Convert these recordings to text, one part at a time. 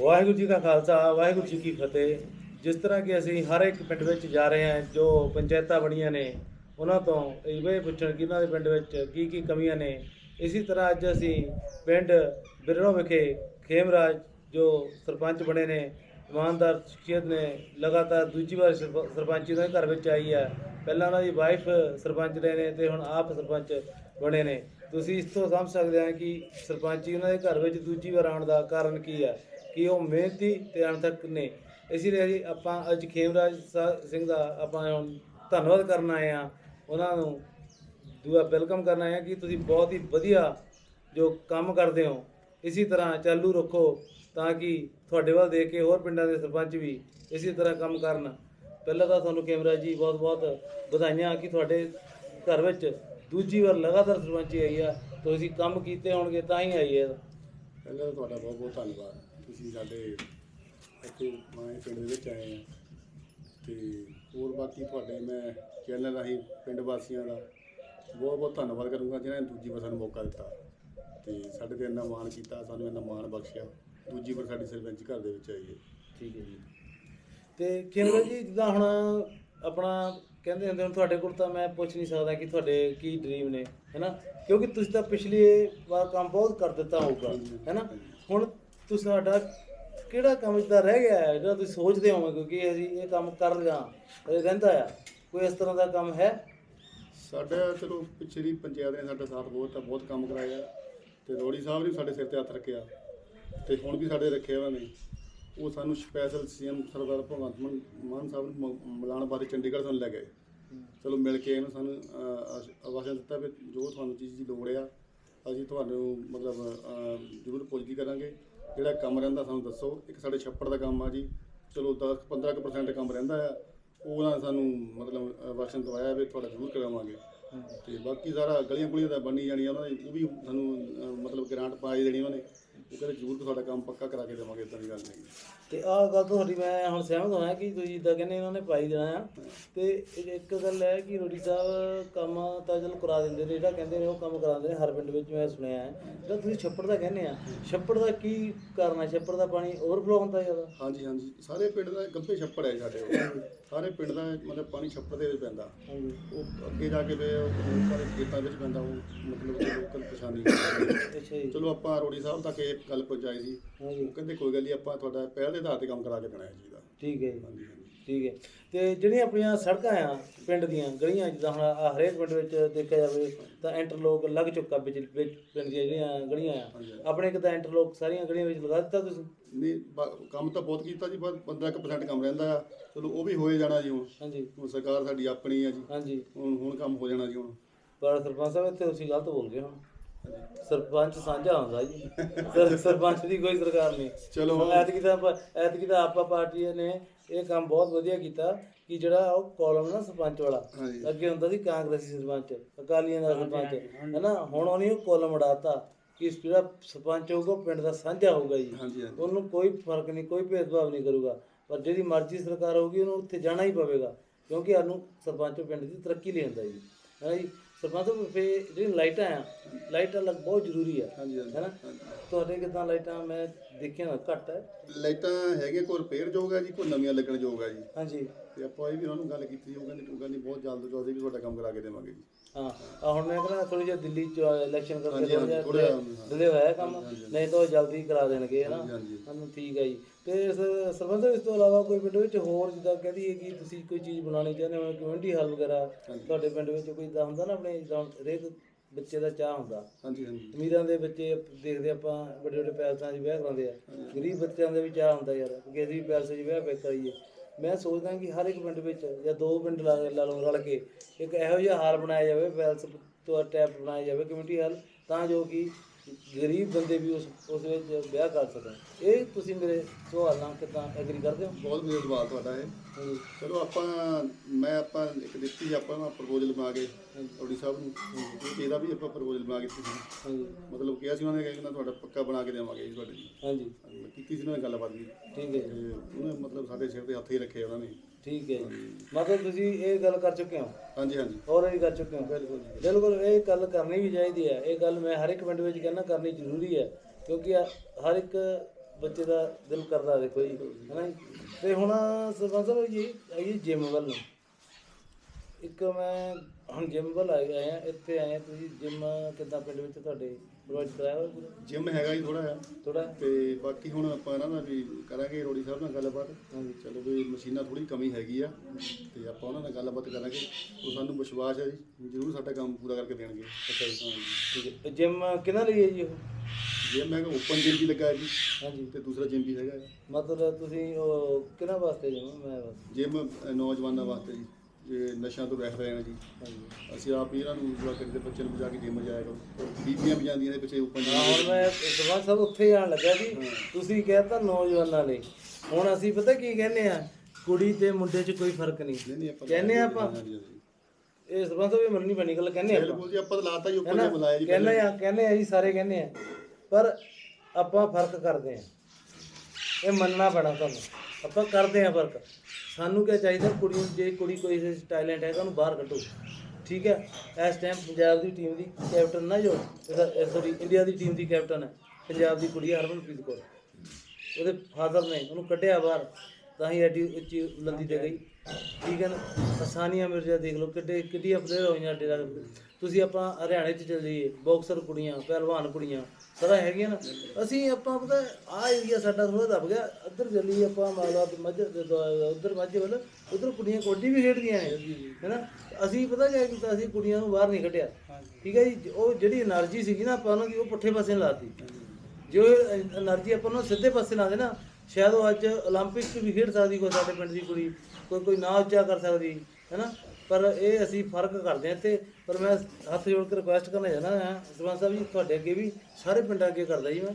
ਵਾਹਿਗੁਰੂ ਜੀ ਕਾ ਖਾਲਸਾ, ਵਾਹਿਗੁਰੂ ਜੀ ਕੀ ਫਤਿਹ। ਜਿਸ ਤਰ੍ਹਾਂ ਕਿ ਅਸੀਂ ਹਰ ਇੱਕ ਪਿੰਡ ਵਿੱਚ ਜਾ ਰਹੇ ਹਾਂ, ਜੋ ਪੰਚਾਇਤਾਂ ਬਣੀਆਂ ਨੇ, ਉਹਨਾਂ ਤੋਂ ਇਹ ਪੁੱਛਣ ਕਿ ਇਹਨਾਂ ਦੇ ਪਿੰਡ ਵਿੱਚ ਕੀ ਕੀ ਕਮੀਆਂ ਨੇ। ਇਸੇ ਤਰ੍ਹਾਂ ਅੱਜ ਅਸੀਂ ਪਿੰਡ ਬਿਰੜੋਂ ਵਿਖੇ ਖੇਮਰਾਜ, ਜੋ ਸਰਪੰਚ ਬਣੇ ਨੇ, ਇਮਾਨਦਾਰ ਸ਼ਖਸੀਅਤ ਨੇ, ਲਗਾਤਾਰ ਦੂਜੀ ਵਾਰ ਸਰਪ- ਸਰਪੰਚੀ ਦੇ ਘਰ ਵਿੱਚ ਆਈ ਹੈ ਪਹਿਲਾਂ ਉਹਨਾਂ ਦੀ ਵਾਈਫ ਸਰਪੰਚ ਰਹੇ ਨੇ ਤੇ ਹੁਣ ਆਪ ਸਰਪੰਚ ਬਣੇ ਨੇ। ਤੁਸੀਂ ਇਸ ਤੋਂ ਸਮਝ ਸਕਦੇ ਆ ਕਿ ਸਰਪੰਚੀ ਉਹਨਾਂ ਦੇ ਘਰ ਵਿੱਚ ਦੂਜੀ ਵਾਰ ਆਉਣ ਦਾ ਕਾਰਨ ਕੀ ਹੈ ਕਿ ਉਹ ਮਿਹਨਤੀ ਤੇ ਅਣਥੱਕ ਨੇ। ਇਸੇ ਲਈ ਅਸੀਂ ਆਪਾਂ ਅੱਜ ਖੇਮਰਾਜ ਸਾ- ਸਿੰਘ ਦਾ ਆਪਾਂ ਹੁਣ ਧੰਨਵਾਦ ਕਰਨ ਆਏ ਆ ਉਹਨਾਂ ਨੂੰ ਦੂਆ ਵੈਲਕਮ ਕਰਨ ਆਏ ਆ ਕਿ ਤੁਸੀਂ ਬਹੁਤ ਹੀ ਵਧੀਆ ਜੋ ਕੰਮ ਕਰਦੇ ਹੋ। ਇਸੇ ਤਰ੍ਹਾਂ ਚਾਲੂ ਰੱਖੋ ਤਾਂ ਕਿ ਤੁਹਾਡੇ ਵੱਲ ਦੇਖ ਕੇ ਹੋਰ ਪਿੰਡਾਂ ਦੇ ਸਰਪੰਚ ਵੀ ਇਸੇ ਤਰ੍ਹਾਂ ਕੰਮ ਕਰਨ। ਪਹਿਲਾਂ ਤਾਂ ਤੁਹਾਨੂੰ ਕੈਮਰਾ ਜੀ ਬਹੁਤ ਬਹੁਤ ਵਧਾਈਆਂ ਕਿ ਤੁਹਾਡੇ ਘਰ ਵਿੱਚ ਦੂਜੀ ਵਾਰ ਲਗਾਤਾਰ ਸਰਪੰਚੀ ਆਈ ਆ। ਤੁਸੀਂ ਕੰਮ ਕੀਤੇ ਹੋਣਗੇ ਤਾਂ ਹੀ ਆਈ ਹੈ ਪਹਿਲਾਂ ਤਾਂ ਤੁਹਾਡਾ ਬਹੁਤ ਬਹੁਤ ਧੰਨਵਾਦ। ਤੁਸੀਂ ਸਾਡੇ ਇੱਥੇ ਮਾਏ ਪਿੰਡ ਦੇ ਵਿੱਚ ਆਏ ਆ। ਤੇ ਹੋਰ ਬਾਕੀ ਤੁਹਾਡੇ ਮੈਂ ਚੈਨਲ ਰਾਹੀਂ ਪਿੰਡ ਵਾਸੀਆਂ ਦਾ ਬਹੁਤ ਬਹੁਤ ਧੰਨਵਾਦ ਕਰੂੰਗਾ ਜਿਨ੍ਹਾਂ ਨੇ ਦੂਜੀ ਵਾਰ ਸਾਨੂੰ ਮੌਕਾ ਦਿੱਤਾ। ਤੇ ਸਾਡੇ ਤੇ ਇੰਨਾ ਮਾਣ ਕੀਤਾ ਸਾਨੂੰ ਇੰਨਾ ਮਾਣ ਬਖਸ਼ਿਆ। ਦੂਜੀ ਵਾਰ ਸਾਡੀ ਸਰਪੰਚ ਘਰ ਦੇ ਵਿੱਚ ਆਈ ਹੈ। ਠੀਕ ਹੈ ਜੀ। ਤੇ ਕੈਮਰਾ ਜੀ ਜਿੱਦਾਂ ਹੁਣ ਆਪਣਾ ਕਹਿੰਦੇ ਹੁੰਦੇ ਹੁਣ ਤੁਹਾਡੇ ਕੋਲ ਤਾਂ ਮੈਂ ਪੁੱਛ ਨਹੀਂ ਸਕਦਾ ਕਿ ਤੁਹਾਡੇ ਕੀ ਡ੍ਰੀਮ ਨੇ ਹੈਨਾ ਕਿਉਂਕਿ ਤੁਸੀਂ ਤਾਂ ਪਿਛਲੀ ਵਾਰ ਕੰਮ ਬਹੁਤ ਕਰ ਦਿੱਤਾ ਹੋਊਗਾ ਹੈਨਾ ਹੁਣ ਤੁਸੀਂ ਸਾਡਾ ਕਿਹੜਾ ਕੰਮ ਇਦਾਂ ਰਹਿ ਗਿਆ ਹੈ? ਜਿਹੜਾ ਤੁਸੀਂ ਸੋਚਦੇ ਹੋਵੋਗੇ ਕਿਉਂਕਿ ਅਸੀਂ ਇਹ ਕੰਮ ਕਰ ਲਿਆ। ਇਹ ਰਹਿੰਦਾ ਆ। ਕੋਈ ਇਸ ਤਰ੍ਹਾਂ ਦਾ ਕੰਮ ਹੈ? ਸਾਡਾ ਚਲੋ ਪਿਛਲੀ ਪੰਚਾਇਤ ਨੇ ਸਾਡਾ ਸਾਥ ਬਹੁਤ ਬਹੁਤ ਕੰਮ ਕਰਾਇਆ। ਤੇ ਰੋੜੀ ਸਾਹਿਬ ਨੇ ਸਾਡੇ ਸਿਰ ਤੇ ਹੱਥ ਰੱਖਿਆ। ਤੇ ਹੁਣ ਵੀ ਸਾਡੇ ਰੱਖਿਆ ਉਹਨਾਂ ਨੇ। ਉਹ ਸਾਨੂੰ ਸਪੈਸ਼ਲ ਸੀਐਮ ਸਰਦਾਰ ਭਗਵੰਤ ਮਾਨ ਮਾਨ ਸਾਹਿਬ ਨੂੰ ਮਿਲਾਉਣ ਬਾਰੇ ਚੰਡੀਗੜ੍ਹ ਸਾਨੂੰ ਲੈ ਗਏ। ਚਲੋ ਮਿਲ ਕੇ ਇਹਨਾਂ ਸਾਨੂੰ ਅਹ, ਦਿੱਤਾ ਵੀ ਜੋ ਤੁਹਾਨੂੰ ਚੀਜ਼ ਦੀ ਲੋੜ ਆ ਅਸੀਂ ਤੁਹਾਨੂੰ ਮਤਲਬ ਜ਼ਰੂਰ ਪੁੱਜਦੀ ਕਰਾਂਗੇ। ਜਿਹੜਾ ਕੰਮ ਰਹਿੰਦਾ ਸਾਨੂੰ ਦੱਸੋ। ਇੱਕ ਸਾਡੇ ਛੱਪੜ ਦਾ ਕੰਮ ਆ ਜੀ। ਚਲੋ 10 15% ਕੰਮ ਰਹਿੰਦਾ ਆ। ਉਹ ਉਹਨਾਂ ਸਾਨੂੰ ਮਤਲਬ ਆਵਾਸ਼ਨ ਦਵਾਇਆ ਵੀ ਤੁਹਾਡਾ ਜ਼ਰੂਰ ਕਰਾਵਾਂਗੇ। ਤੇ ਬਾਕੀ ਸਾਰਾ ਗਲੀਆਂ ਗੁਲੀਆਂ ਦਾ ਬਣੀ ਜਾਣੀਆਂ ਉਹਨਾਂ ਨੇ ਉਹ ਵੀ ਸਾਨੂੰ ਮਤਲਬ ਗ੍ਰਾਂਟ ਪਾਈ ਦੇਣੀ ਉਹਨਾਂ ਨੇ। ਉਹ ਕਹਿੰਦੇ ਜ਼ਰੂਰ ਤੁਹਾਡਾ ਕੰਮ ਪੱਕਾ ਕਰਾ ਕੇ ਦੇਵਾਂਗੇ ਇਦਾਂ ਦੀ ਗੱਲ ਨਹੀਂ। ਤੇ ਆਹ ਗੱਲ ਤੁਹਾਡੀ ਮੈਂ ਹੁਣ ਸਹਿਮਤ ਹੋਇਆ ਕਿ ਤੁਸੀਂ ਜਿੱਦਾਂ ਕਹਿੰਦੇ ਇਹਨਾਂ ਨੇ ਪਾਈ ਦੇਣਾ ਆ। ਤੇ ਇੱਕ- ਇੱਕ ਗੱਲ ਹੈ ਕਿ ਰੋਡੀ ਸਾਹਿਬ ਕੰਮ ਤਾਂ ਚਲ ਕਰਾ ਦਿੰਦੇ ਨੇ ਜਿਹੜਾ ਕਹਿੰਦੇ ਨੇ ਉਹ ਕੰਮ ਕਰਾਉਂਦੇ ਨੇ ਹਰ ਪਿੰਡ ਵਿੱਚ ਮੈਂ ਸੁਣਿਆ ਹੈ। ਜਿਹੜਾ ਤੁਸੀਂ ਛੱਪੜ ਦਾ ਕਹਿੰਦੇ ਆ ਛੱਪੜ ਦਾ ਕੀ ਕਾਰਨ ਛੱਪੜ ਦਾ ਪਾਣੀ ਓਵਰਫਲੋ ਹੁੰਦਾ ਜ਼ਿਆਦਾ? ਹਾਂਜੀ ਹਾਂਜੀ। ਸਾਰੇ ਪਿੰਡ ਦਾ ਗੱਭੇ ਛੱਪੜ ਹੈ ਸਾਡੇ ਉਹ। ਸਾਰੇ ਪਿੰਡ ਦਾ ਮਤਲਬ ਪਾਣੀ ਛੱਪੜ ਦੇ ਵਿੱਚ ਪੈਂਦਾ। ਉਹ ਅੱਗੇ ਜਾ ਕੇ ਵੇ ਉਹ ਸਾਰੇ ਖੇਤਾਂ ਵਿੱਚ ਪੈਂਦਾ ਉਹ ਮਤਲਬ ਕਿ ਲੋਕਲ ਹੈ। ਅੱਛਾ ਜੀ। ਚਲੋ ਆਪਾਂ ਰੋੜੀ ਸਾਹਿਬ ਤੱਕ ਇਹ ਗੱਲ ਪਹੁੰਚਾਈ ਸੀ। ਉਹ ਕਹਿੰਦੇ ਕੋਈ ਗੱਲ ਨਹੀਂ ਆਪਾਂ ਤੁਹਾਡਾ ਪਹਿਲ ਦੇ ਆਧਾਰ ਤੇ ਕੰਮ ਕਰਾ ਕੇ ਦੇਣਾ ਹੈ ਜੀ ਦਾ ਠੀਕ ਹੈ ਹਾਂਜੀ। ਠੀਕ ਹੈ। ਤੇ ਜਿਹੜੀਆਂ ਆਪਣੀਆਂ ਸੜਕਾਂ ਆ ਪਿੰਡ ਦੀਆਂ ਗਲੀਆਂ ਜਿੱਦਾਂ ਹੁਣ ਆਹ ਹਰੇਕ ਪਿੰਡ ਵਿੱਚ ਦੇਖਿਆ ਜਾਵੇ ਤਾਂ ਇੰਟਰਲੋਕ ਲੱਗ ਚੁੱਕਾ ਵਿੱਚ ਵਿੱਚ ਪਿੰਡ ਦੀਆਂ ਜਿਹੜੀਆਂ ਗਲੀਆਂ ਆ। ਆਪਣੇ ਕਿਤਾ ਇੰਟਰਲੋਕ ਸਾਰੀਆਂ ਗਲੀਆਂ ਵਿੱਚ ਲਗਾ ਦਿੱਤਾ ਤੁਸੀਂ? ਨਹੀਂ ਬ- ਕੰਮ ਤਾਂ ਬਹੁਤ ਕੀਤਾ ਜੀ ਬਸ 15% ਕੰਮ ਰਹਿੰਦਾ ਆ। ਚਲੋ ਉਹ ਵੀ ਹੋਏ ਜਾਣਾ ਜੀ ਹੁਣ। ਹਾਂਜੀ। ਹੁਣ ਸਰਕਾਰ ਸਾਡੀ ਆਪਣੀ ਆ ਜੀ। ਹਾਂਜੀ। ਹੁਣ ਹੁਣ ਕੰਮ ਹੋ ਜਾਣਾ ਜੀ ਹੁਣ। ਪਰ ਸਰਪੰਚ ਸਾਹਿਬ ਇੱਥੇ ਤੁਸੀਂ ਗਲਤ ਬੋਲ ਗਏ ਹੁਣ ਸਰਪੰਚ ਸਾਂਝਾ ਹੁੰਦਾ ਜੀ। ਸਰ- ਸਰਪੰਚ ਦੀ ਕੋਈ ਸਰਕਾਰ ਨਹੀਂ। ਚਲੋ। ਹੁਣ ਐਤਕੀ ਤਾਂ ਆਪਾਂ- ਐਤਕੀ ਤਾਂ ਆਪਾਂ ਪਾਰਟੀ ਨੇ ਇਹ ਕੰਮ ਬਹੁਤ ਵਧੀਆ ਕੀਤਾ ਕਿ ਜਿਹੜਾ ਉਹ ਕਾਲਮ ਨਾ ਸਰਪੰਚ ਵਾਲਾ ਹਾਂਜੀ। ਅੱਗੇ ਹੁੰਦਾ ਸੀ ਕਾਂਗਰਸੀ ਸਰਪੰਚ ਅਕਾਲੀਆਂ ਦਾ ਸਰਪੰਚ। ਹੈਨਾ? ਹੁਣ ਉਹਨੇ ਉਹ ਕਾਲਮ ਉਡਾਤਾ ਕਿ ਜਿਹੜਾ ਸਰਪੰਚ ਹੋਊਗਾ ਉਹ ਪਿੰਡ ਦਾ ਸਾਂਝਾ ਹੋਊਗਾ ਜੀ। ਹਾਂਜੀ ਹਾਂਜੀ। ਉਹਨੂੰ ਕੋਈ ਫ਼ਰਕ ਨਹੀਂ ਕੋਈ ਭੇਦਭਾਵ ਨਹੀਂ ਕਰੂਗਾ। ਪਰ ਜਿਹੜੀ ਮਰਜ਼ੀ ਸਰਕਾਰ ਹੋਊਗੀ ਉਹਨੂੰ ਉੱਥੇ ਜਾਣਾ ਹੀ ਪਵੇਗਾ। ਕਿਉਂਕਿ ਸਾਨੂੰ ਸਰਪੰਚ ਪਿੰਡ ਦੀ ਤਰੱਕੀ ਲਈ ਹੁੰਦਾ ਜੀ। ਹੈ ਜੀ? ਸਰਪੰਚ ਫੇ ਜਿਹੜੀ ਲਾਈਟਾਂ ਆ ਲਾਈਟਾਂ ਲੱਗ ਬਹੁਤ ਜ਼ਰੂਰੀ ਆ ਹਾਂਜੀ ਹਾਂਜੀ ਹੈਨਾ? ਤੁਹਾਡੇ ਕਿਦਾਂ ਲਾਈਟਾਂ ਮੈਂ ਦੇਖਿਆ ਨਾ ਘੱਟ ਹੈ ਲਾਈਟਾਂ ਹੈਗੀਆਂ ਕੋਈ ਰਿਪੇਅਰ ਹੈ ਜੀ ਕੋਈ ਨਵੀਆਂ ਲੱਗਣ ਹੈ ਜੀ। ਹਾਂਜੀ। ਤੇ ਆਪਾਂ ਇਹ ਵੀ ਉਹਨਾਂ ਨੂੰ ਗੱਲ ਕੀਤੀ ਉਹ ਕਹਿੰਦੇ ਕੋਈ ਗੱਲ ਨਹੀਂ ਬਹੁਤ ਜਲਦ ਤੋਂ ਜਲਦ ਵੀ ਤੁਹਾਡਾ ਕੰਮ ਕਰਾ ਕੇ ਦੇਵਾਂਗੇ ਜੀ। ਹਾਂ ਹੁਣ ਮੈਂ ਕਹਿੰਦਾ ਥੋੜੀ ਜਿਹੀ ਦਿੱਲੀ ਚ ਇਲੈਕਸ਼ਨ ਕਰਕੇ ਹਾਂਜੀ, ਥੋੜਾ ਹਾਂਜੀ, ਥੋੜ੍ਹਾ ਜਿਹਾ ਜਿਹਾ, ਡਿਲੇ ਹੋਇਆ ਕੰਮ ਨਹੀਂ ਤਾਂ ਉਹ ਜਲਦੀ ਕਰਾ ਦੇਣਗੇ ਹੈਨਾ ਹਾਂਜੀ, ਠੀਕ ਹੈ ਜੀ। ਤੇ ਸ- ਸਰਪੰਚ ਸਾਹਿਬ, ਇਸ ਤੋਂ ਇਲਾਵਾ ਕੋਈ ਪਿੰਡ ਵਿੱਚ ਹੋਰ ਜਿੱਦਾਂ ਕਹਦੀ ਹੈ ਕਿ ਤੁਸੀਂ ਕੋਈ ਚੀਜ਼ ਬਣਾਉਣੀ ਚਾਹੁੰਦੇ ਹੋ ਕਮਿਊਨਿਟੀ ਹਾਲ ਵਗੈਰਾ ਤੁਹਾਡੇ ਪਿੰਡ ਵਿੱਚ ਕੋਈ ਇਦਾਂ ਹੁੰਦਾ ਨਾ ਆਪਣੇ ਜਿੱਦਾਂ ਹਰੇਕ ਬੱਚੇ ਦਾ ਚਾਹ ਹੁੰਦਾ? ਹਾਂਜੀ ਹਾਂਜੀ। ਅਮੀਰਾਂ ਦੇ ਬੱਚੇ ਦੇਖਦੇ ਆਪਾਂ ਵੱਡੇ ਵੱਡੇ ਪੈਲਸਾਂ 'ਚ ਵਿਆਹ ਕਰਾਉਂਦੇ ਆ। ਗਰੀਬ ਬੱਚਿਆਂ ਦੇ ਵੀ ਚਾਹ ਹੁੰਦਾ ਯਾਰ ਕਿ ਅਸੀਂ ਵੀ ਪੈਲਸ 'ਚ ਵਿਆਹ ਪੈ ਕਰਾਈਏ ਮੈਂ ਸੋਚਦਾ ਕਿ ਹਰ ਇੱਕ ਪਿੰਡ ਵਿੱਚ ਜਾਂ ਦੋ ਪਿੰਡ ਲਾ ਲਾ ਲਓ ਰਲ ਕੇ ਇੱਕ ਇਹੋ ਜਿਹਾ ਹਾਲ ਬਣਾਇਆ ਜਾਵੇ ਵੈਲਸ ਤੋਂ ਟੈਪ ਬਣਾਇਆ ਜਾਵੇ, ਕਮਿਊਨਿਟੀ ਹਾਲ, ਤਾਂ ਜੋ ਕਿ ਗਰੀਬ ਬੰਦੇ ਵੀ ਉਸ ਉਸ ਵਿੱਚ ਵਿਆਹ ਕਰ ਸਕਣ। ਇਹ ਤੁਸੀਂ ਮੇਰੇ ਸਵਾਲ ਨਾਲ ਕਿਦਾਂ ਐਗਰੀ ਕਰਦੇ ਹੋ? ਬਹੁਤ ਵਧੀਆ ਸਵਾਲ ਤੁਹਾਡਾ ਇਹ। ਚਲੋ ਆਪਾਂ ਮੈਂ ਆਪਾਂ ਇੱਕ ਦਿੱਤੀ ਆਪਾਂ ਪ੍ਰਪੋਜ਼ਲ ਬਣਾ ਕੇ ਔਡੀ ਸਾਹਿਬ ਨੂੰ। ਇਹ ਚੀਜ਼ ਦਾ ਵੀ ਆਪਾਂ ਪ੍ਰਪੋਜ਼ਲ ਬਣਾ ਕੇ ਦਿੱਤੀ। ਹਾਂਜੀ। ਮਤਲਬ ਕਿਹਾ ਸੀ ਉਹਨਾਂ ਨੇ ਕਿ ਤੁਹਾਡਾ ਪੱਕਾ ਬਣਾ ਕੇ ਦੇਵਾਂਗੇ ਜੀ ਤੁਹਾਡੇ ਜੀ ਹਾਂਜੀ। ਮੈਂ ਕੀਤੀ ਸੀ ਉਹਨਾਂ ਨੇ ਗੱਲਬਾਤ ਵੀ ਠੀਕ ਹੈ ਉਹਨੇ ਮਤਲਬ ਸਾਡੇ ਸਿਰ ਤੇ ਹੱਥ ਹੀ ਰੱਖੇ ਉਹਨਾਂ ਨੇ। ਠੀਕ ਹੈ ਮਤਲਬ ਤੁਸੀਂ ਇਹ ਗੱਲ ਕਰ ਚੁੱਕੇ ਹੋ? ਹਾਂਜੀ ਹਾਂਜੀ। ਹੋਰ ਵੀ ਕਰ ਚੁੱਕੇ ਹੋ? ਬਿਲਕੁਲ ਬਿਲਕੁਲ ਇਹ ਗੱਲ ਕਰਨੀ ਵੀ ਚਾਹੀਦੀ ਹੈ। ਇਹ ਗੱਲ ਮੈਂ ਹਰ ਇੱਕ ਪਿੰਡ ਵਿੱਚ ਕਹਿੰਦਾ ਕਰਨੀ ਜ਼ਰੂਰੀ ਹੈ। ਕਿਉਂਕਿ ਹਰ ਇੱਕ ਬੱਚੇ ਦਾ ਦਿਲ ਕਰਦਾ ਦੇਖੋ ਜੀ ਹੈਨਾ ਤੇ ਹੁਣ ਸਰਪੰਚ ਸਾਹਿਬ ਜੀ ਆਈਏ ਜਿਮ ਵੱਲ ਨੂੰ। ਇੱਕ ਮੈਂ ਹੁਣ ਜਿਮ ਵੱਲ ਆਏ ਆਏ ਆ ਇੱਥੇ ਆਏ ਤੁਸੀਂ ਜਿਮ ਕਿੱਦਾਂ ਪਿੰਡ ਵਿੱਚ ਤੁਹਾਡੇ ਪ੍ਰੋਵਾਈਡ ਕਰਾਇਆ ਹੋਇਆ ਪੂਰਾ? ਜਿਮ ਹੈਗਾ ਜੀ ਥੋੜਾ ਜਿਹਾ। ਥੋੜਾ ਤੇ ਬਾਕੀ ਹੁਣ ਆਪਾਂ ਇਹਨਾਂ ਦਾ ਵੀ ਕਰਾਂਗੇ ਰੋੜੀ ਸਾਹਿਬ ਨਾਲ ਗੱਲਬਾਤ। ਹਾਂਜੀ। ਚਲੋ ਵੀ ਮਸ਼ੀਨਾਂ ਥੋੜੀ ਕਮੀ ਹੈਗੀ ਆ ਤੇ ਆਪਾਂ ਉਹਨਾਂ ਨਾਲ ਗੱਲਬਾਤ ਕਰਾਂਗੇ। ਉਹ ਸਾਨੂੰ ਵਿਸ਼ਵਾਸ ਹੈ ਜੀ ਜ਼ਰੂਰ ਸਾਡਾ ਕੰਮ ਪੂਰਾ ਕਰਕੇ ਦੇਣਗੇ। ਅੱਛਾ ਜੀ ਠੀਕ ਹੈ। ਜਿਮ ਕਿਹਨਾਂ ਲਈ ਹੈ ਜੀ ਉਹ? ਜਿਮ ਹੈਗਾ ਓਪਨ ਜਿਮ ਵੀ ਲੱਗਾ ਹੈ ਜੀ ਹਾਂਜੀ। ਤੇ ਦੂਸਰਾ ਜਿਮ ਵੀ ਹੈਗਾ। ਹੈ ਮਤਲਬ ਤੁਸੀਂ ਉਹ ਕਿਹਨਾਂ ਵਾਸਤੇ ਜਿਮ ਮੈਂ ਬਸ ਜਿਮ ਅ, ਨੌਜਵਾਨਾਂ ਵਾਸਤੇ ਜੀ ਜੇ ਨਸ਼ਿਆਂ ਤੋਂ ਰਹਿ ਰਹੇ ਨੇ ਜੀ। ਹਾਂਜੀ। ਅਸੀਂ ਆਪ ਹੀ ਇਹਨਾਂ ਨੂੰ ਜੁਆ ਕਰਦੇ ਬੱਚਿਆਂ ਨੂੰ ਜਾ ਕੇ ਜਿਮ ਜਾਇਆ ਕਰੋ। ਬੀਬੀਆਂ ਵੀ ਜਾਂਦੀਆਂ ਨੇ ਪਿੱਛੇ ਓਪਨ ਹਾਂ ਹੁਣ ਮੈਂ ਸਰਪੰਚ ਸਾਹਿਬ ਉੱਥੇ ਜਾਣ ਲੱਗਾ ਜੀ। ਤੁਸੀਂ ਕਹਿਤਾ ਨੌਜਵਾਨਾਂ ਲਈ ਹੁਣ ਅਸੀਂ ਪਤਾ ਕੀ ਕਹਿੰਦੇ ਆ ਕੁੜੀ ਤੇ ਮੁੰਡੇ 'ਚ ਕੋਈ ਫ਼ਰਕ ਨਹੀਂ। ਨਹੀਂ ਆਪਾਂ ਕਹਿੰਦੇ ਆ ਆਪਾਂ। ਇਹ ਸਰਪੰਚ ਸਾਹਿਬ ਇਹ ਮੰਨਣੀ ਪੈਣੀ ਗੱਲ ਕਹਿੰਦੇ ਆ ਆਪਾਂ। ਬਿਲਕੁਲ ਜੀ ਆਪਾਂ ਤਾਂ ਲਾਤਾ ਜੀ ਓਪਨ ਜਿਮ ਲਾਇਆ ਜੀ ਕਹਿੰਦੇ ਆ ਕਹਿੰਦੇ ਆ ਜੀ ਸਾਰੇ ਕਹਿੰਦੇ ਆ ਪਰ ਆਪਾਂ ਫ਼ਰਕ ਕਰਦੇ ਆ ਇਹ ਮੰਨਣਾ ਪੈਣਾ ਤੁਹਾਨੂੰ। ਆਪਾਂ ਕਰਦੇ ਆ ਫ਼ਰਕ। ਸਾਨੂੰ ਕੀ ਚਾਹੀਦਾ, ਕੁੜੀ ਨੂੰ ਜੇ ਕੁੜੀ ਕੋਈ ਟੈਲੈਂਟ ਹੈਗਾ, ਉਹਨੂੰ ਬਾਹਰ ਕੱਢੋ। ਠੀਕ ਹੈ? ਇਸ ਟਾਈਮ ਪੰਜਾਬ ਦੀ ਟੀਮ ਦੀ ਕੈਪਟਨ ਨਾ ਜੋ ਸੌਰੀ ਇੰਡੀਆ ਦੀ ਟੀਮ ਦੀ ਕੈਪਟਨ ਹੈ। ਪੰਜਾਬ ਦੀ ਕੁੜੀ ਹਰਮਨਪ੍ਰੀਤ ਕੌਰ। ਉਹਦੇ ਫਾਦਰ ਨੇ ਉਹਨੂੰ ਕੱਢਿਆ ਬਾਹਰ। ਤਾਂ ਹੀ ਐਡੀ ਉੱਚੀ ਬੁਲੰਦੀ ਤੇ ਗਈ। ਠੀਕ ਹੈ ਨਾ? ਆਸਾਨੀਆਂ ਮਿਰਜ਼ਾ ਦੇਖ ਲਓ, ਕਿੱਡੇ ਕਿੱਡੀਆਂ ਪਲੇਅਰ ਹੋਈਆਂ ਅੱਡੇ ਤੁਸੀਂ ਆਪਾਂ ਹਰਿਆਣੇ 'ਚ ਚੱਲ ਜਾਈਏ ਬਾਕਸਰ ਕੁੜੀਆਂ, ਪਹਿਲਵਾਨ ਕੁੜੀਆਂ। ਸਦਾ ਹੈਗੀਆਂ ਨਾ। ਅਸੀਂ ਆਪਾਂ ਪਤਾ ਆ ਏਰੀਆ ਸਾਡਾ ਥੋੜਾ ਦਬ ਗਿਆ। ਇੱਧਰ ਜਲੀ ਆਪਾਂ ਮਾਲਾ ਮੱਝ ਉਧਰ ਮੱਝ ਵੱਲ, ਉਧਰ ਕੁੜੀਆਂ ਕੋਡੀ ਵੀ ਖੇਡਦੀਆਂ ਨੇ ਹੈਨਾ? ਅਸੀਂ ਪਤਾ ਕਿ ਕੀਤਾ, ਅਸੀਂ ਕੁੜੀਆਂ ਨੂੰ ਬਾਹਰ ਨਹੀਂ ਕੱਢਿਆ। ਠੀਕ ਹੈ ਜੀ? ਉਹ ਜਿਹੜੀ એનર્ਜੀ ਸੀਗੀ ਨਾ ਆਪਾਂ ਨੂੰ ਕਿ ਉਹ ਪੁੱਠੇ ਪਾਸੇ ਲਾਤੀ ਜੋ એનર્ਜੀ ਆਪਾਂ ਨੂੰ ਸਿੱਧੇ ਪਾਸੇ ਲਾ ਦੇ ਨਾ, ਸ਼ਾਇਦ ਉਹ ਅੱਜ 올림픽ਸ ਵੀ ਖੇਡ ਸਕਦੀ, ਕੋਈ ਸਾਡੇ ਪਿੰਡ ਦੀ ਕੁੜੀ, ਕੋਈ ਕੋਈ ਨਾ ਉੱਚਾ ਕਰ ਸਕਦੀ। ਹੈ ਨਾ ਪਰ ਇਹ ਅਸੀਂ ਫ਼ਰਕ ਕਰਦੇ ਆ ਤੇ ਪਰ ਮੈਂ ਹੱਥ ਜੋੜ ਕੇ ਰਿਕੁਐਸਟ ਕਰਨਾ ਚਾਹੁੰਦਾ ਹਾਂ ਸਰਪੰਚ ਸਾਹਿਬ ਜੀ, ਤੁਹਾਡੇ ਅੱਗੇ ਵੀ ਸਾਰੇ ਪਿੰਡਾਂ ਅੱਗੇ ਕਰਦਾ ਜੀ ਮੈਂ,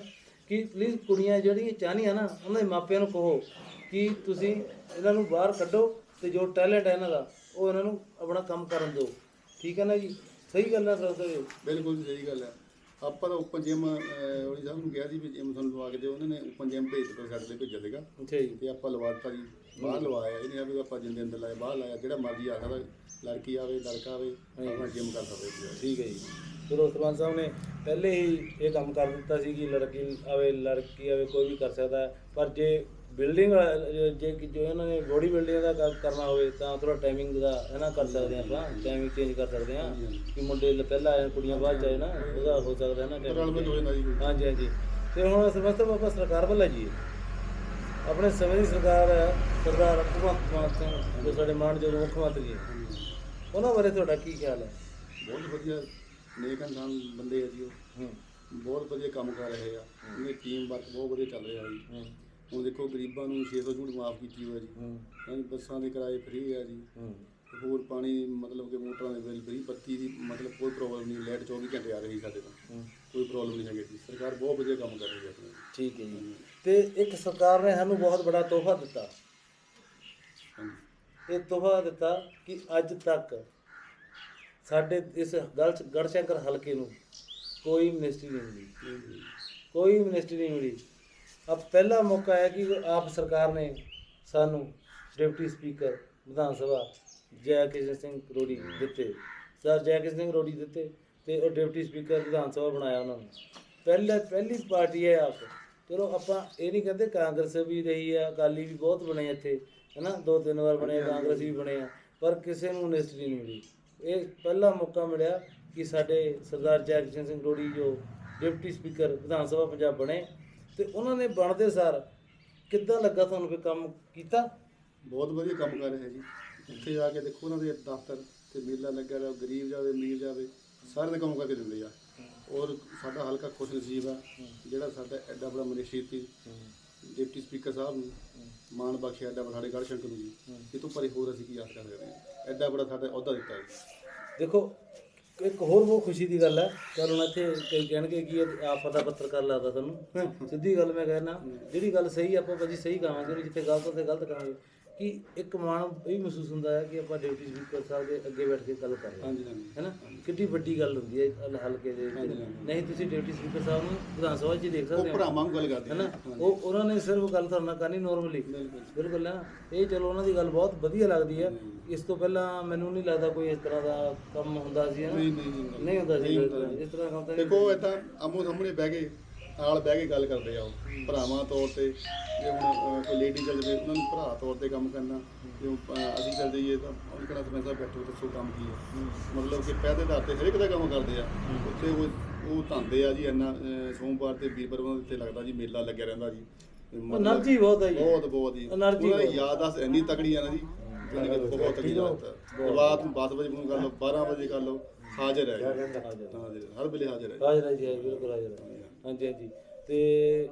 ਕਿ ਪਲੀਜ਼ ਕੁੜੀਆਂ ਜਿਹੜੀਆਂ ਚਾਹਨੀਆਂ ਨਾ, ਉਹਨਾਂ ਦੇ ਮਾਪਿਆਂ ਨੂੰ ਕਹੋ ਕਿ ਤੁਸੀਂ ਇਹਨਾਂ ਨੂੰ ਬਾਹਰ ਕੱਢੋ ਤੇ ਜੋ ਟੈਲੈਂਟ ਹੈ ਇਹਨਾਂ ਦਾ, ਉਹ ਇਹਨਾਂ ਨੂੰ ਆਪਣਾ ਕੰਮ ਕਰਨ ਦਿਓ। ਠੀਕ ਹੈ ਨਾ ਜੀ? ਸਹੀ ਗੱਲ ਹੈ ਸਰਪੰਚ ਸਾਹਿਬ ਬਿਲਕੁਲ ਸਹੀ ਗੱਲ ਹੈ। ਆਪਾਂ ਤਾਂ ਓਪਨ ਜਿਮ ਉਹਦੀ ਸਾਹਿਬ ਨੂੰ ਕਿਹਾ ਸੀ ਵੀ ਜਿਮ ਸਾਨੂੰ ਲਵਾ ਕੇ ਦਿਓ ਉਹਨਾਂ ਨੇ ਓਪਨ ਜਿਮ ਭੇਜ ਦਿੱਤਾ ਸਾਡੇ ਲਈ ਭੇਜਿਆ ਸੀਗਾ। ਅੱਛਾ ਜੀ। ਤੇ ਆਪਾਂ ਲਵਾ ਦਿੱਤਾ ਜੀ ਬਾਹਰ ਲਵਾਇਆ ਇਹ ਨਹੀਂ ਆ ਵੀ ਆਪਾਂ ਜਿੰਦੇ ਅੰਦਰ ਲਾਇਆ ਬਾਹਰ ਲਾਇਆ ਜਿਹੜਾ ਮਰਜ਼ੀ ਆ ਸਕਦਾ ਲੜਕੀ ਆਵੇ ਲੜਕਾ ਆਵੇ ਆਪਣਾ ਜਿਮ ਕਰ ਸਕਦੇ ਠੀਕ ਹੈ ਜੀ। ਚਲੋ ਸਰਪੰਚ ਸਾਹਿਬ ਨੇ ਪਹਿਲੇ ਹੀ ਇਹ ਕੰਮ ਕਰ ਦਿੱਤਾ ਸੀ ਕਿ ਲੜਕੀ ਆਵੇ ਲੜਕੀ ਆਵੇ ਕੋਈ ਵੀ ਕਰ ਸਕਦਾ। ਪਰ ਜੇ ਬਿਲਡਿੰਗ ਜੇ ਕਿ ਜੋ ਇਹਨਾਂ ਨੇ ਬੋਡੀ ਬਿਲਡਿੰਗ ਦਾ ਕੰਮ ਕਰਨਾ ਹੋਵੇ ਤਾਂ ਥੋੜਾ ਟਾਈਮਿੰਗ ਦਾ ਹੈ ਨਾ ਕਰ ਸਕਦੇ ਹਾਂ ਆਪਾਂ ਟਾਈਮਿੰਗ ਚੇਂਜ ਕਰ ਸਕਦੇ ਹਾਂ ਕਿ ਮੁੰਡੇ ਪਹਿਲਾਂ ਆਏ ਪਹਿਲਾਂ ਬਾਅਦ ਚ ਆਏ ਨਾ ਉਹਦਾ ਹੋ ਸਕਦਾ ਹੈ ਨਾ। ਹਾਂਜੀ ਹਾਂਜੀ। ਤੇ ਹੁਣ ਸਰਪੰਚ ਸਾਹਿਬ ਆਪਾਂ ਸਰਕਾਰ ਵੱਲ ਹੈ ਜੀ ਆਪਣੇ ਸਮੇਂ ਦੀ ਸਰਕਾਰ ਹੈ ਸਰਦਾਰ ਭਗਵੰਤ ਮਾਨ ਸਿੰਘ ਜੋ ਸਾਡੇ ਮਾਨਯੋਗ ਮੁੱਖ ਮੰਤਰੀ ਹੈ ਉਹਨਾਂ ਬਾਰੇ ਤੁਹਾਡਾ ਕੀ ਖਿਆਲ ਹੈ? ਬਹੁਤ ਵਧੀਆ ਨੇਕ ਇਨਸਾਨ ਬੰਦੇ ਆ ਜੀ ਉਹ। ਬਹੁਤ ਵਧੀਆ ਕੰਮ ਕਰ ਰਹੇ ਆ। ਉਹਦੀ ਟੀਮ ਵਰਕ ਬਹੁਤ ਵਧੀਆ ਚੱਲ ਰਿਹਾ ਜੀ। ਹੁਣ ਦੇਖੋ ਗਰੀਬਾਂ ਨੂੰ 600 ਝੂਠ ਮਾਫ ਕੀਤੀ ਹੋਇਆ ਜੀ। ਹੂੰ। ਹਾਂਜੀ ਬੱਸਾਂ ਦੇ ਕਿਰਾਏ ਫ੍ਰੀ ਆ ਜੀ। ਹੂੰ। ਹੋਰ ਪਾਣੀ ਮਤਲਬ ਕਿ ਮੋਟਰਾਂ ਦੇ ਬਿੱਲ ਫ੍ਰੀ ਬੱਤੀ ਦੀ ਮਤਲਬ ਕੋਈ ਪ੍ਰੋਬਲਮ ਨਹੀਂ ਲਾਈਟ 24 ਘੰਟੇ ਆ ਰਹੀ ਸਾਡੇ ਤੋਂ। ਹੂੰ। ਕੋਈ ਪ੍ਰੋਬਲਮ ਨਹੀਂ ਹੈਗੀ ਜੀ। ਸਰਕਾਰ ਬਹੁਤ ਵਧੀਆ ਕੰਮ ਕਰ ਰਹੀ ਹੈ ਆਪਣਾ। ਠੀਕ ਹੈ ਜੀ। ਤੇ ਇੱਕ ਸਰਕਾਰ ਨੇ ਸਾਨੂੰ ਬਹੁਤ ਬੜਾ ਤੋਹਫਾ ਦਿੱਤਾ। ਹਾਂਜੀ। ਇਹ ਤੋਹਫਾ ਦਿੱਤਾ ਕਿ ਅੱਜ ਤੱਕ ਸਾਡੇ ਇਸ ਗੜ ਗੜਸ਼ੰਕਰ ਹਲਕੇ ਨੂੰ ਕੋਈ ਮਿਨਿਸਟਰੀ ਨਹੀਂ ਮਿਲੀ। ਕੋਈ ਮਿਨਿਸਟਰੀ ਨਹੀਂ ਮਿਲੀ। ਅਬ ਪਹਿਲਾ ਮੌਕਾ ਹੈ ਕਿ ਆਪ ਸਰਕਾਰ ਨੇ ਸਾਨੂੰ ਡਿਪਟੀ ਸਪੀਕਰ ਵਿਧਾਨ ਸਭਾ ਜੈ ਕਿਸ਼ਨ ਸਿੰਘ ਰੋੜੀ ਦਿੱਤੇ। ਸਰ ਜੈ ਕਿਸ਼ਨ ਸਿੰਘ ਰੋੜੀ ਦਿੱਤੇ ਤੇ ਉਹ ਡਿਪਟੀ ਸਪੀਕਰ ਵਿਧਾਨ ਸਭਾ ਬਣਾਇਆ ਉਹਨਾਂ ਨੂੰ। ਪਹਿਲਾ, ਪਹਿਲੀ ਪਾਰਟੀ ਹੈ ਆਪ। ਚਲੋ, ਆਪਾਂ ਇਹ ਨਹੀਂ ਕਹਿੰਦੇ ਕਾਂਗਰਸ ਵੀ ਰਹੀ ਆ, ਅਕਾਲੀ ਵੀ ਬਹੁਤ ਬਣੇ ਇੱਥੇ, ਹੈਨਾ? ਦੋ, ਤਿੰਨ ਵਾਰ ਬਣੇ, ਕਾਂਗਰਸ ਵੀ ਬਣੇ ਆ, ਪਰ ਕਿਸੇ ਨੂੰ ਮਿਨਿਸਟਰੀ ਨਹੀਂ ਮਿਲੀ। ਇਹ ਪਹਿਲਾ ਮੌਕਾ ਮਿਲਿਆ ਕਿ ਸਾਡੇ ਸਰਦਾਰ ਜੈ ਕਿਸ਼ਨ ਸਿੰਘ ਰੋੜੀ ਜੋ ਡਿਪਟੀ ਸਪੀਕਰ ਵਿਧਾਨ ਸਭਾ ਪੰਜਾਬ ਬਣੇ ਤੇ ਉਹਨਾਂ ਨੇ ਬਣਦੇ ਸਾਰ ਕਿੱਦਾਂ ਲੱਗਾ ਤੁਹਾਨੂੰ ਵੀ ਕੰਮ ਕੀਤਾ? ਬਹੁਤ ਵਧੀਆ ਕੰਮ ਕਰ ਰਹੇ ਜੀ। ਉੱਥੇ ਜਾ ਕੇ ਦੇਖੋ ਉਹਨਾਂ ਦੇ ਦਫ਼ਤਰ ਤੇ ਮੇਲਾ ਲੱਗਿਆ ਰਿਹਾ ਗਰੀਬ ਜਾਵੇ ਅਮੀਰ ਜਾਵੇ ਸਾਰੇ ਦੇ ਕੰਮ ਕਰਕੇ ਦਿੰਦੇ ਆ। ਔਰ ਸਾਡਾ ਹਲਕਾ ਖੁਸ਼ ਨਸੀਬ ਆ ਜਿਹੜਾ ਸਾਡਾ ਐਡਾ ਬੜਾ ਮਨੀਸ਼ੀ ਸੀ ਡਿਪਟੀ ਸਪੀਕਰ ਸਾਹਿਬ ਨੂੰ ਮਾਣ ਬਖਸ਼ਿਆ ਐਡਾ ਬੜਾ ਸਾਡੇ ਗੜਸ਼ੰਕਰ ਨੂੰ ਜੀ। ਇਹ ਤੋਂ ਪਰੇ ਹੋਰ ਅਸੀਂ ਕੀ ਆਸ ਕਰ ਸਕਦੇ ਹਾਂ ਐਡਾ ਬੜਾ ਸਾਡਾ ਅਹੁਦਾ ਦਿੱਤਾ ਜੀ। ਦੇਖੋ ਇੱਕ ਹੋਰ ਬਹੁਤ ਖੁਸ਼ੀ ਦੀ ਗੱਲ ਹੈ ਚਲ ਹੁਣ ਇੱਥੇ ਕਈ ਕਹਿਣਗੇ ਕਿ ਇਹ ਆਪ ਪਤਾ ਪੱਤਰਕਾਰ ਲੱਗਦਾ ਤੁਹਾਨੂੰ। ਸਿੱਧੀ ਗੱਲ ਮੈਂ ਕਹਿਣਾ ਜਿਹੜੀ ਗੱਲ ਸਹੀ ਆਪਾਂ ਭਾਜੀ ਸਹੀ ਕਹਾਂਗੇ ਜਿੱਥੇ ਗਲਤ ਉੱਥੇ ਗਲਤ ਕਹਾਂਗੇ। ਕਿ ਇੱਕ ਮਾਣ ਇਹ ਮਹਿਸੂਸ ਹੁੰਦਾ ਹੈ ਕਿ ਆਪਾਂ ਡਿਪਟੀ ਸਪੀਕਰ ਸਾਹਿਬ ਦੇ ਅੱਗੇ ਬੈਠ ਕੇ ਗੱਲ ਕਰ ਰਹੇ ਹਾਂ। ਹਾਂਜੀ ਹਾਂਜੀ। ਹੈਨਾ? ਕਿੰਨੀ ਵੱਡੀ ਗੱਲ ਹੁੰਦੀ ਹੈ ਹਲ- ਹਲਕੇ ਦੇ ਵਿੱਚ। ਨਹੀਂ ਤੁਸੀਂ ਡਿਪਟੀ ਸਪੀਕਰ ਸਾਹਿਬ ਨੂੰ ਵਿਧਾਨ ਸਭਾ 'ਚ ਹੀ ਦੇਖ ਉਹ ਸਕਦੇ ਹੋ। ਭਰਾਵਾਂ ਨੂੰ ਗੱਲ ਕਰਦੇ ਹੈਨਾ? ਉਹ ਉਹਨਾਂ ਨੇ ਸਿਰਫ ਗੱਲ ਤੁਹਾਡੇ ਨਾਲ ਕਰਨੀ ਨਾਰਮਲੀ ਬਿਲਕੁਲ। ਬਿਲਕੁਲ ਨਾ। ਇਹ ਚਲੋ ਉਹਨਾਂ ਦੀ ਗੱਲ ਬਹੁਤ ਵਧੀਆ ਲੱਗਦੀ ਹੈ। ਇਸ ਤੋਂ ਪਹਿਲਾਂ ਮੈਨੂੰ ਨਹੀਂ ਲੱਗਦਾ ਕੋਈ ਇਸ ਤਰ੍ਹਾਂ ਦਾ ਕੰਮ ਹੁੰਦਾ ਸੀ ਹੈ ਨਾ ਨਹੀਂ ਨਹੀਂ ਨਹੀਂ। ਨਹੀਂ ਹੁੰਦਾ ਸੀ। ਇਸ ਤਰ੍ਹਾਂ ਕੰਮ ਤਾਂ ਦੇਖੋ ਏਦਾਂ ਆਮੋ ਸਾਹਮਣੇ ਬਹਿ ਕੇ ਨਾਲ ਬਹਿ ਕੇ ਗੱਲ ਕਰਦੇ ਆ ਉਹ ਭਰਾਵਾਂ ਤੌਰ ਤੇ ਜੇ ਹੁਣ ਕੋਈ ਲੇਡੀ ਚੱਲ ਜਾਵੇ ਉਹਨਾਂ ਨੂੰ ਭਰਾ ਤੌਰ ਤੇ ਕੰਮ ਕਰਨਾ ਜੇ ਅਸੀਂ ਚੱਲ ਜਾਈਏ ਤਾਂ ਉਹਨਾਂ ਕਿਹੜਾ ਸਮਝਦਾ ਬੈਠੋ ਦੱਸੋ ਕੰਮ ਕੀ ਹੈ ਮਤਲਬ ਕਿ ਪਹਿਦੇ ਦਰ ਤੇ ਹਰੇਕ ਦਾ ਕੰਮ ਕਰਦੇ ਆ। ਉੱਥੇ ਉਹ ਉਹ ਧੰਦੇ ਆ ਜੀ ਇੰਨਾ ਸੋਮਵਾਰ ਤੇ ਵੀਰਵਾਰ ਉਹਨਾਂ ਦੇ ਲੱਗਦਾ ਜੀ ਮੇਲਾ ਲੱਗਿਆ ਰਹਿੰਦਾ ਜੀ। ਮਤਲਬ- ਬਹੁਤ ਹੈ ਜੀ। ਬਹੁਤ ਬਹੁਤ ਜੀ। Energy ਉਹਨਾਂ ਦੀ ਬਹੁਤ। ਇੰਨੀ ਤਕੜੀ ਆ ਨਾ ਜੀ ਜਾਣੀ ਬਹੁਤ ਤਕੜੀ ਯਾਦਾਸ਼ਤ ਰਾਤ ਨੂੰ 10 ਵਜੇ ਕਰ ਲਓ 12 ਵਜੇ ਕਰ ਲਓ ਹਾਜ਼ਰ ਹੈ ਹਾਜ਼ਰ, ਹਰ ਵੇਲੇ ਹਾਜ਼ਰ ਹੈ ਰਾਜ ਰਾਜ ਜੀ ਬਿਲਕੁਲ ਰਾਜ ਰਾਜ ਹਾਂਜੀ ਹਾਂਜੀ। ਤੇ